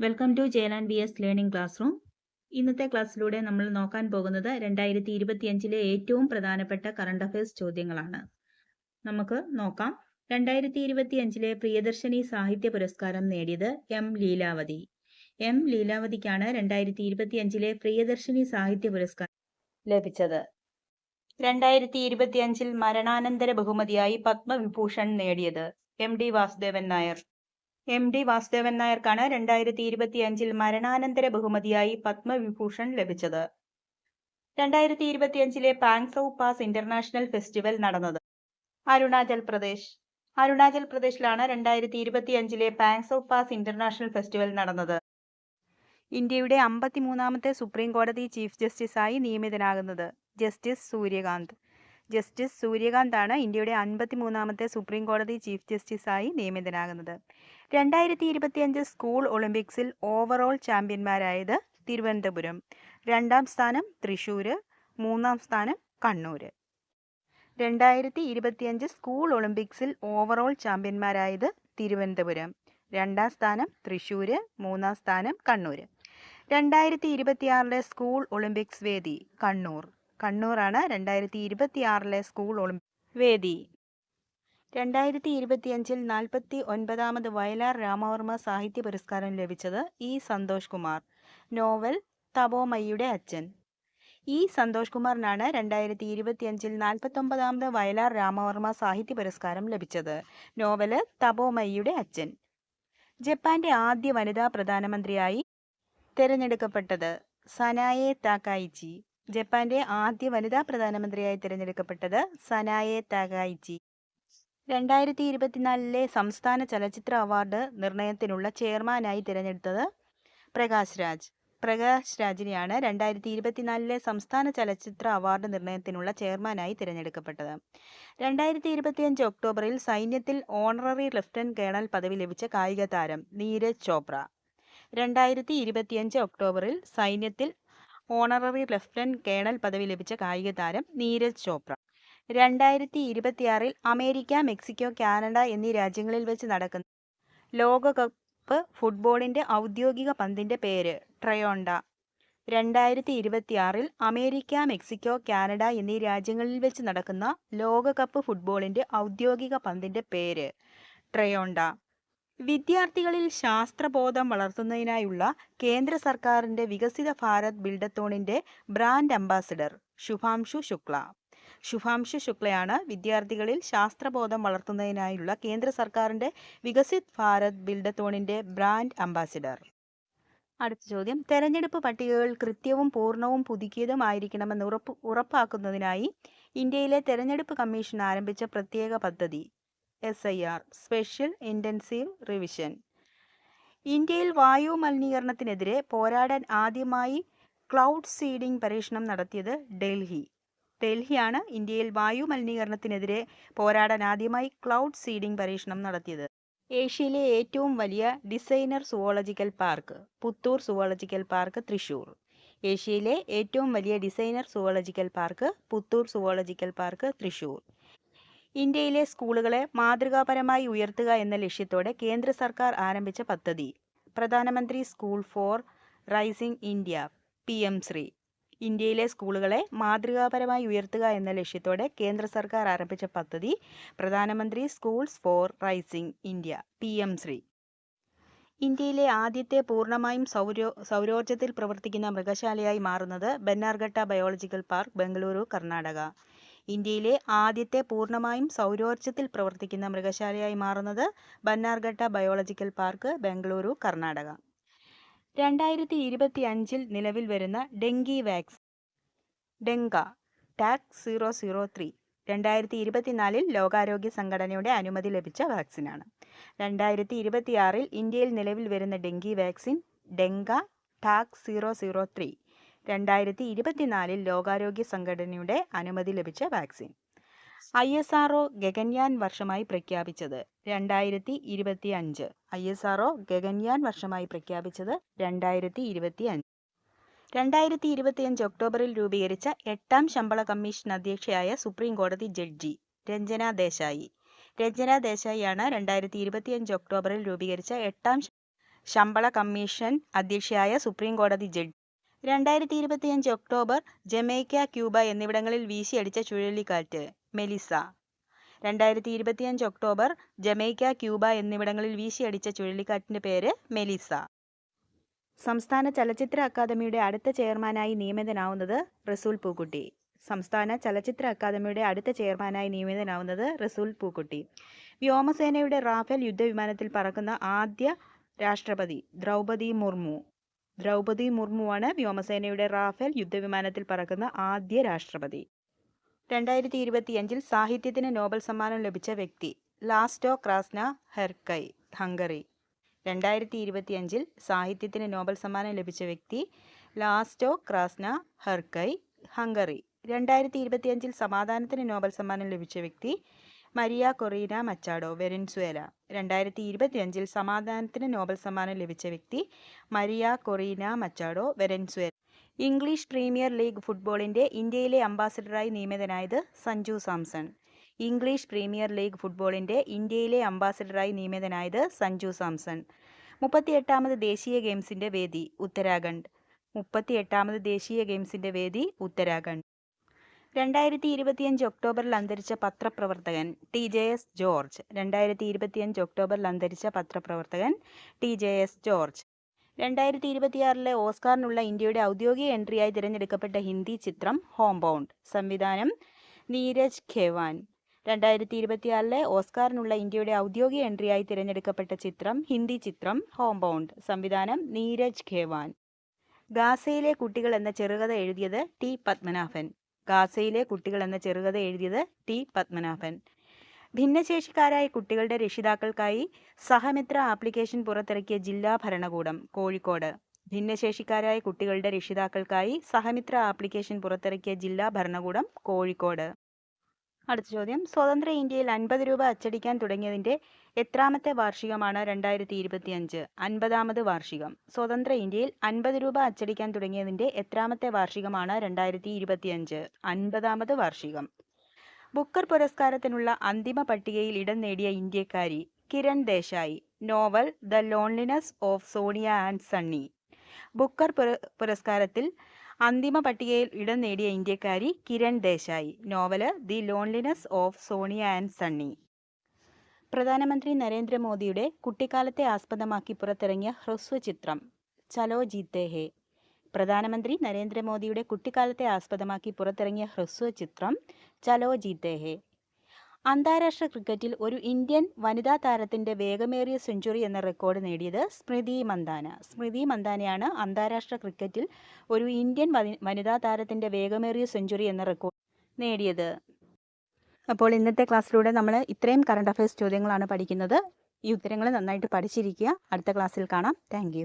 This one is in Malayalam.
വെൽക്കം ടു ജയലാൻ B S learning classroom ഇന്നത്തെ ക്ലാസ്സിലൂടെ നമ്മൾ നോക്കാൻ പോകുന്നത് രണ്ടായിരത്തി ഇരുപത്തിയഞ്ചിലെ ഏറ്റവും പ്രധാനപ്പെട്ട കറണ്ട് അഫയേഴ്സ് ചോദ്യങ്ങളാണ്. നമുക്ക് നോക്കാം. രണ്ടായിരത്തി ഇരുപത്തിയഞ്ചിലെ പ്രിയദർശിനി സാഹിത്യ പുരസ്കാരം നേടിയത് എം ലീലാവതി. എം ലീലാവതിക്കാണ് രണ്ടായിരത്തി ഇരുപത്തിയഞ്ചിലെ പ്രിയദർശിനി സാഹിത്യ പുരസ്കാരം ലഭിച്ചത്. രണ്ടായിരത്തി ഇരുപത്തിയഞ്ചിൽ മരണാനന്തര ബഹുമതിയായി പത്മവിഭൂഷൺ നേടിയത് M D Vasudevan Nair. M D Vasudevan നായർക്കാണ് രണ്ടായിരത്തി ഇരുപത്തി അഞ്ചിൽ മരണാനന്തര ബഹുമതിയായി പത്മവിഭൂഷൺ ലഭിച്ചത്. രണ്ടായിരത്തി ഇരുപത്തിയഞ്ചിലെ പാങ്സൌ പാസ് ഇന്റർനാഷണൽ ഫെസ്റ്റിവൽ നടന്നത്. അരുണാചൽ പ്രദേശ്. അരുണാചൽ പ്രദേശിലാണ് രണ്ടായിരത്തി ഇരുപത്തിയഞ്ചിലെ പാങ്സൌ പാസ് ഇന്റർനാഷണൽ ഫെസ്റ്റിവൽ നടന്നത്. ഇന്ത്യയുടെ അമ്പത്തിമൂന്നാമത്തെ സുപ്രീം കോടതി ചീഫ് ജസ്റ്റിസായി നിയമിതനാകുന്നത് ജസ്റ്റിസ് സൂര്യകാന്ത്. ജസ്റ്റിസ് സൂര്യകാന്താണ് ഇന്ത്യയുടെ അൻപത്തിമൂന്നാമത്തെ സുപ്രീം കോടതി ചീഫ് ജസ്റ്റിസായി നിയമിതനാകുന്നത്. രണ്ടായിരത്തി ഇരുപത്തിയഞ്ച് സ്കൂൾ ഒളിമ്പിക്സിൽ ഓവറോൾ ചാമ്പ്യന്മാരായത് തിരുവനന്തപുരം. രണ്ടാം സ്ഥാനം തൃശ്ശൂർ മൂന്നാം സ്ഥാനം കണ്ണൂർ രണ്ടായിരത്തി ഇരുപത്തിയഞ്ച് സ്കൂൾ ഒളിമ്പിക്സിൽ ഓവറോൾ ചാമ്പ്യന്മാരായത് തിരുവനന്തപുരം. രണ്ടാം സ്ഥാനം തൃശ്ശൂർ മൂന്നാം സ്ഥാനം കണ്ണൂർ രണ്ടായിരത്തി ഇരുപത്തിയാറിലെ സ്കൂൾ ഒളിമ്പിക്സ് വേദി കണ്ണൂർ. കണ്ണൂറാണ് രണ്ടായിരത്തി ഇരുപത്തിയാറിലെ സ്കൂൾ ഒളിമ്പിക് വേദി. രണ്ടായിരത്തി ഇരുപത്തിയഞ്ചിൽ നാൽപ്പത്തി ഒൻപതാമത് വയലാർ രാമവർമ്മ സാഹിത്യ പുരസ്കാരം ലഭിച്ചത് ഇ സന്തോഷ് കുമാർ. നോവൽ തപോമയ്യുടെ അച്ഛൻ. ഇ സന്തോഷ് കുമാറിനാണ് രണ്ടായിരത്തി ഇരുപത്തിയഞ്ചിൽ നാൽപ്പത്തൊമ്പതാമത് വയലാർ രാമവർമ്മ സാഹിത്യ പുരസ്കാരം ലഭിച്ചത്. നോവൽ തപോമയ്യുടെ അച്ഛൻ. ജപ്പാന്റെ ആദ്യ വനിതാ പ്രധാനമന്ത്രിയായി തിരഞ്ഞെടുക്കപ്പെട്ടത് സനായെ താക്കായിച്ചി. ജപ്പാന്റെ ആദ്യ വനിതാ പ്രധാനമന്ത്രിയായി തിരഞ്ഞെടുക്കപ്പെട്ടത് സനായെ താകായിച്ചി രണ്ടായിരത്തി ഇരുപത്തിനാലിലെ സംസ്ഥാന ചലച്ചിത്ര അവാർഡ് നിർണയത്തിനുള്ള ചെയർമാനായി തിരഞ്ഞെടുത്തത് പ്രകാശ് രാജ്. പ്രകാശ് രാജിനെയാണ് രണ്ടായിരത്തി ഇരുപത്തിനാലിലെ സംസ്ഥാന ചലച്ചിത്ര അവാർഡ് നിർണയത്തിനുള്ള ചെയർമാനായി തിരഞ്ഞെടുക്കപ്പെട്ടത്. രണ്ടായിരത്തി ഇരുപത്തിയഞ്ച് ഒക്ടോബറിൽ സൈന്യത്തിൽ ഓണററി ലഫ്റ്റനന്റ് കേണൽ പദവി ലഭിച്ച കായിക താരം നീരജ് ചോപ്ര. രണ്ടായിരത്തി ഇരുപത്തിയഞ്ച് ഒക്ടോബറിൽ സൈന്യത്തിൽ ഓണററി ലഫ്റ്റനന്റ് കേണൽ പദവി ലഭിച്ച കായിക താരം നീരജ് ചോപ്ര. രണ്ടായിരത്തി ഇരുപത്തിയാറിൽ അമേരിക്ക മെക്സിക്കോ കാനഡ എന്നീ രാജ്യങ്ങളിൽ വെച്ച് നടക്കുന്ന ലോകകപ്പ് ഫുട്ബോളിന്റെ ഔദ്യോഗിക പന്തിന്റെ പേര് ട്രയോണ്ട. രണ്ടായിരത്തി ഇരുപത്തിയാറിൽ അമേരിക്ക മെക്സിക്കോ കാനഡ എന്നീ രാജ്യങ്ങളിൽ വെച്ച് നടക്കുന്ന ലോകകപ്പ് ഫുട്ബോളിന്റെ ഔദ്യോഗിക പന്തിന്റെ പേര് ട്രയോണ്ട. വിദ്യാർത്ഥികളിൽ ശാസ്ത്രബോധം വളർത്തുന്നതിനായുള്ള കേന്ദ്ര സർക്കാരിന്റെ വികസിത ഭാരത് ബിൽഡത്തോണിന്റെ ബ്രാൻഡ് അംബാസിഡർ ശുഭാംശു ശുക്ല. ശുഭാംശു ശുക്ലയാണ് വിദ്യാർത്ഥികളിൽ ശാസ്ത്രബോധം വളർത്തുന്നതിനായുള്ള കേന്ദ്ര സർക്കാരിന്റെ വികസിത് ഭാരത് ബിൽഡത്തോണിന്റെ ബ്രാൻഡ് അംബാസിഡർ. അടുത്ത ചോദ്യം. തെരഞ്ഞെടുപ്പ് പട്ടികകൾ കൃത്യവും പൂർണവും പുതുക്കിയതുമായിരിക്കണമെന്ന് ഉറപ്പ് ഉറപ്പാക്കുന്നതിനായി ഇന്ത്യയിലെ തെരഞ്ഞെടുപ്പ് കമ്മീഷൻ ആരംഭിച്ച പ്രത്യേക പദ്ധതി. S I R special intensive revision. ഇന്ത്യയിൽ വായു മലിനീകരണത്തിനെതിരെ പോരാടാൻ ആദ്യമായി ക്ലൗഡ് സീഡിംഗ് പരീക്ഷണം നടത്തിയത് ഡൽഹി. ഡൽഹിയാണ് ഇന്ത്യയിൽ വായു മലിനീകരണത്തിനെതിരെ പോരാടാൻ ആദ്യമായി ക്ലൗഡ് സീഡിംഗ് പരീക്ഷണം നടത്തിയത്. ഏഷ്യയിലെ ഏറ്റവും വലിയ designer zoological park Puthur zoological park Thrissur. ഏഷ്യയിലെ ഏറ്റവും വലിയ designer zoological park Puthur zoological park Thrissur. ഇന്ത്യയിലെ സ്കൂളുകളെ മാതൃകാപരമായി ഉയർത്തുക എന്ന ലക്ഷ്യത്തോടെ കേന്ദ്ര സർക്കാർ ആരംഭിച്ച പദ്ധതി. പ്രധാനമന്ത്രി school for rising India P M Shri. ഇന്ത്യയിലെ സ്കൂളുകളെ മാതൃകാപരമായി ഉയർത്തുക എന്ന ലക്ഷ്യത്തോടെ കേന്ദ്ര സർക്കാർ ആരംഭിച്ച പദ്ധതി പ്രധാനമന്ത്രി schools for rising India P M Shri. ഇന്ത്യയിലെ ആദ്യത്തെ പൂർണമായും സൗരോ സൗരോർജത്തിൽ പ്രവർത്തിക്കുന്ന മൃഗശാലയായി മാറുന്നത് ബന്നാർഘട്ട ബയോളജിക്കൽ പാർക്ക് ബംഗളൂരു കർണാടക. ഇന്ത്യയിലെ ആദ്യത്തെ പൂർണമായും സൗരോർജത്തിൽ പ്രവർത്തിക്കുന്ന മൃഗശാലയായി മാറുന്നത് ബന്നാർഘട്ട ബയോളജിക്കൽ പാർക്ക് ബംഗളൂരു കർണാടക. രണ്ടായിരത്തി ഇരുപത്തി അഞ്ചിൽ നിലവിൽ വരുന്ന ഡെങ്കി വാക്സ് ഡെങ്ക ടാക് സീറോ സീറോ ത്രീ രണ്ടായിരത്തി ഇരുപത്തിനാലിൽ ലോകാരോഗ്യ സംഘടനയുടെ അനുമതി ലഭിച്ച വാക്സിനാണ്. രണ്ടായിരത്തി ഇരുപത്തിയാറിൽ ഇന്ത്യയിൽ നിലവിൽ വരുന്ന ഡെങ്കി വാക്സിൻ ഡെങ്ക ടാക് സീറോ സീറോ ത്രീ രണ്ടായിരത്തി ഇരുപത്തിനാലിൽ ലോകാരോഗ്യ സംഘടനയുടെ അനുമതി ലഭിച്ച vaccine. I S R O Gaganyaan വർഷമായി പ്രഖ്യാപിച്ചത് രണ്ടായിരത്തി ഇരുപത്തി അഞ്ച് I S R O Gaganyaan വർഷമായി പ്രഖ്യാപിച്ചത് രണ്ടായിരത്തി ഇരുപത്തി അഞ്ച് രണ്ടായിരത്തി ഇരുപത്തിയഞ്ച് ഒക്ടോബറിൽ രൂപീകരിച്ച എട്ടാം ശമ്പള കമ്മീഷൻ അധ്യക്ഷയായ സുപ്രീം കോടതി ജഡ്ജി രഞ്ജന ദേശായി. രഞ്ജന ദേശായിയാണ് രണ്ടായിരത്തി ഇരുപത്തിയഞ്ച് ഒക്ടോബറിൽ രൂപീകരിച്ച എട്ടാം ശമ്പള കമ്മീഷൻ അധ്യക്ഷയായ സുപ്രീം കോടതി ജഡ്ജി. രണ്ടായിരത്തി ഇരുപത്തിയഞ്ച് ഒക്ടോബർ ജമൈക്ക ക്യൂബ എന്നിവിടങ്ങളിൽ വീശിയടിച്ച ചുഴലിക്കാറ്റ്. മെലിസ. രണ്ടായിരത്തി ഇരുപത്തിയഞ്ച് ഒക്ടോബർ ജമൈക്ക ക്യൂബ എന്നിവിടങ്ങളിൽ വീശിയടിച്ച ചുഴലിക്കാറ്റിന്റെ പേര് മെലിസ. സംസ്ഥാന ചലച്ചിത്ര അക്കാദമിയുടെ അടുത്ത ചെയർമാനായി നിയമിതനാവുന്നത് റസൂൽ പൂക്കുട്ടി. സംസ്ഥാന ചലച്ചിത്ര അക്കാദമിയുടെ അടുത്ത ചെയർമാനായി നിയമിതനാവുന്നത് റസൂൽ പൂക്കുട്ടി. വ്യോമസേനയുടെ റാഫേൽ യുദ്ധവിമാനത്തിൽ പറക്കുന്ന ആദ്യ രാഷ്ട്രപതി ദ്രൗപദി മുർമു. ദ്രൗപദി മുർമുവാണ് വ്യോമസേനയുടെ റാഫേൽ യുദ്ധവിമാനത്തിൽ പറക്കുന്ന ആദ്യ രാഷ്ട്രപതി. രണ്ടായിരത്തി ഇരുപത്തിയഞ്ചിൽ സാഹിത്യത്തിന് നോബൽ സമ്മാനം ലഭിച്ച വ്യക്തി ലാസ്റ്റോ ക്രാസ്ന ഹെർക്കൈ ഹംഗറി. രണ്ടായിരത്തി ഇരുപത്തിയഞ്ചിൽ സാഹിത്യത്തിന് നോബൽ സമ്മാനം ലഭിച്ച വ്യക്തി ലാസ്റ്റോ ക്രാസ്ന ഹെർക്കൈ ഹംഗറി. രണ്ടായിരത്തി ഇരുപത്തിയഞ്ചിൽ സമാധാനത്തിന് നോബൽ സമ്മാനം ലഭിച്ച വ്യക്തി മരിയ കൊറീന മച്ചാഡോ വെനൻസുവേല രണ്ടായിരത്തി ഇരുപത്തിയഞ്ചിൽ സമാധാനത്തിന് നോബൽ സമ്മാനം ലഭിച്ച വ്യക്തി Maria Corina Machado Venezuela English premier league ഫുട്ബോളിന്റെ ഇന്ത്യയിലെ അംബാസിഡറായി നിയമിതനായത് Sanju Samson. English premier league ഫുട്ബോളിന്റെ ഇന്ത്യയിലെ അംബാസിഡറായി നിയമിതനായത് സഞ്ജു സാംസൺ. മുപ്പത്തിയെട്ടാമത് ദേശീയ ഗെയിംസിന്റെ വേദി ഉത്തരാഖണ്ഡ്. മുപ്പത്തിയെട്ടാമത് ദേശീയ ഗെയിംസിന്റെ വേദി ഉത്തരാഖണ്ഡ്. രണ്ടായിരത്തി ഇരുപത്തിയഞ്ച് ഒക്ടോബറിൽ അന്തരിച്ച പത്രപ്രവർത്തകൻ ടി ജെ എസ് ജോർജ്. രണ്ടായിരത്തി ഇരുപത്തിയഞ്ച് ഒക്ടോബറിൽ അന്തരിച്ച പത്രപ്രവർത്തകൻ ടി ജെ എസ് ജോർജ്. രണ്ടായിരത്തി ഇരുപത്തിയാറിലെ ഓസ്കാറിനുള്ള ഇന്ത്യയുടെ ഔദ്യോഗിക എൻട്രിയായി തിരഞ്ഞെടുക്കപ്പെട്ട ഹിന്ദി ചിത്രം ഹോംബൗണ്ട്. സംവിധാനം നീരജ് ഖേവാൻ. രണ്ടായിരത്തി ഇരുപത്തിയാറിലെ ഓസ്കാറിനുള്ള ഇന്ത്യയുടെ ഔദ്യോഗിക എൻട്രിയായി തിരഞ്ഞെടുക്കപ്പെട്ട ചിത്രം ഹിന്ദി ചിത്രം ഹോംബൗണ്ട്. സംവിധാനം നീരജ് ഖേവാൻ. ഗാസയിലെ കുട്ടികൾ എന്ന ചെറുകഥ എഴുതിയത് ടി പത്മനാഭൻ. ഗാസയിലെ കുട്ടികൾ എന്ന ചെറുകഥ എഴുതിയത് ടി പത്മനാഭൻ. ഭിന്നശേഷിക്കാരായ കുട്ടികളുടെ രക്ഷിതാക്കൾക്കായി സഹമിത്ര ആപ്ലിക്കേഷൻ പുറത്തിറക്കിയ ജില്ലാ ഭരണകൂടം കോഴിക്കോട്. ഭിന്നശേഷിക്കാരായ കുട്ടികളുടെ രക്ഷിതാക്കൾക്കായി സഹമിത്ര ആപ്ലിക്കേഷൻ പുറത്തിറക്കിയ ജില്ലാ ഭരണകൂടം കോഴിക്കോട്. അടുത്ത ചോദ്യം. സ്വതന്ത്ര ഇന്ത്യയിൽ അൻപത് രൂപ അച്ചടിക്കാൻ തുടങ്ങിയതിന്റെ എത്രാമത്തെ വാർഷികമാണ് രണ്ടായിരത്തി ഇരുപത്തിയഞ്ച് അൻപതാമത് വാർഷികം. സ്വതന്ത്ര ഇന്ത്യയിൽ അൻപത് രൂപ അച്ചടിക്കാൻ തുടങ്ങിയതിന്റെ എത്രാമത്തെ വാർഷികമാണ് രണ്ടായിരത്തി ഇരുപത്തിയഞ്ച് അൻപതാമത് വാർഷികം. ബുക്കർ പുരസ്കാരത്തിനുള്ള അന്തിമ പട്ടികയിൽ ഇടം നേടിയ ഇന്ത്യക്കാരി Kiran Desai. Novel the loneliness of Sonia and Sunny. Booker പുരസ്കാരത്തിൽ അന്തിമ പട്ടികയിൽ ഇടം നേടിയ ഇന്ത്യക്കാരി Kiran Desai. Novel the loneliness of Sonia and Sunny. പ്രധാനമന്ത്രി നരേന്ദ്രമോദിയുടെ കുട്ടിക്കാലത്തെ ആസ്പദമാക്കി പുറത്തിറങ്ങിയ ഹ്രസ്വ ചിത്രം ചലോ ജീത്തേ പ്രധാനമന്ത്രി നരേന്ദ്രമോദിയുടെ കുട്ടിക്കാലത്തെ ആസ്പദമാക്കി പുറത്തിറങ്ങിയ ഹ്രസ്വ ചിത്രം ചലോ ജീത്തേ ഹേ. അന്താരാഷ്ട്ര ക്രിക്കറ്റിൽ ഒരു ഇന്ത്യൻ വനിതാ താരത്തിന്റെ വേഗമേറിയ സെഞ്ചുറി എന്ന റെക്കോർഡ് നേടിയത് സ്മൃതി മന്ദാന. സ്മൃതി മന്ദാനയാണ് അന്താരാഷ്ട്ര ക്രിക്കറ്റിൽ ഒരു ഇന്ത്യൻ വനിതാ താരത്തിന്റെ വേഗമേറിയ സെഞ്ചുറി എന്ന റെക്കോർഡ് നേടിയത്. അപ്പോൾ ഇന്നത്തെ ക്ലാസ്സിലൂടെ നമ്മൾ ഇത്രയും കറണ്ട് അഫയേഴ്സ് ചോദ്യങ്ങളാണ് പഠിക്കുന്നത്. ഈ ഉത്തരങ്ങൾ നന്നായിട്ട് പഠിച്ചിരിക്കുക. അടുത്ത ക്ലാസ്സിൽ കാണാം. താങ്ക്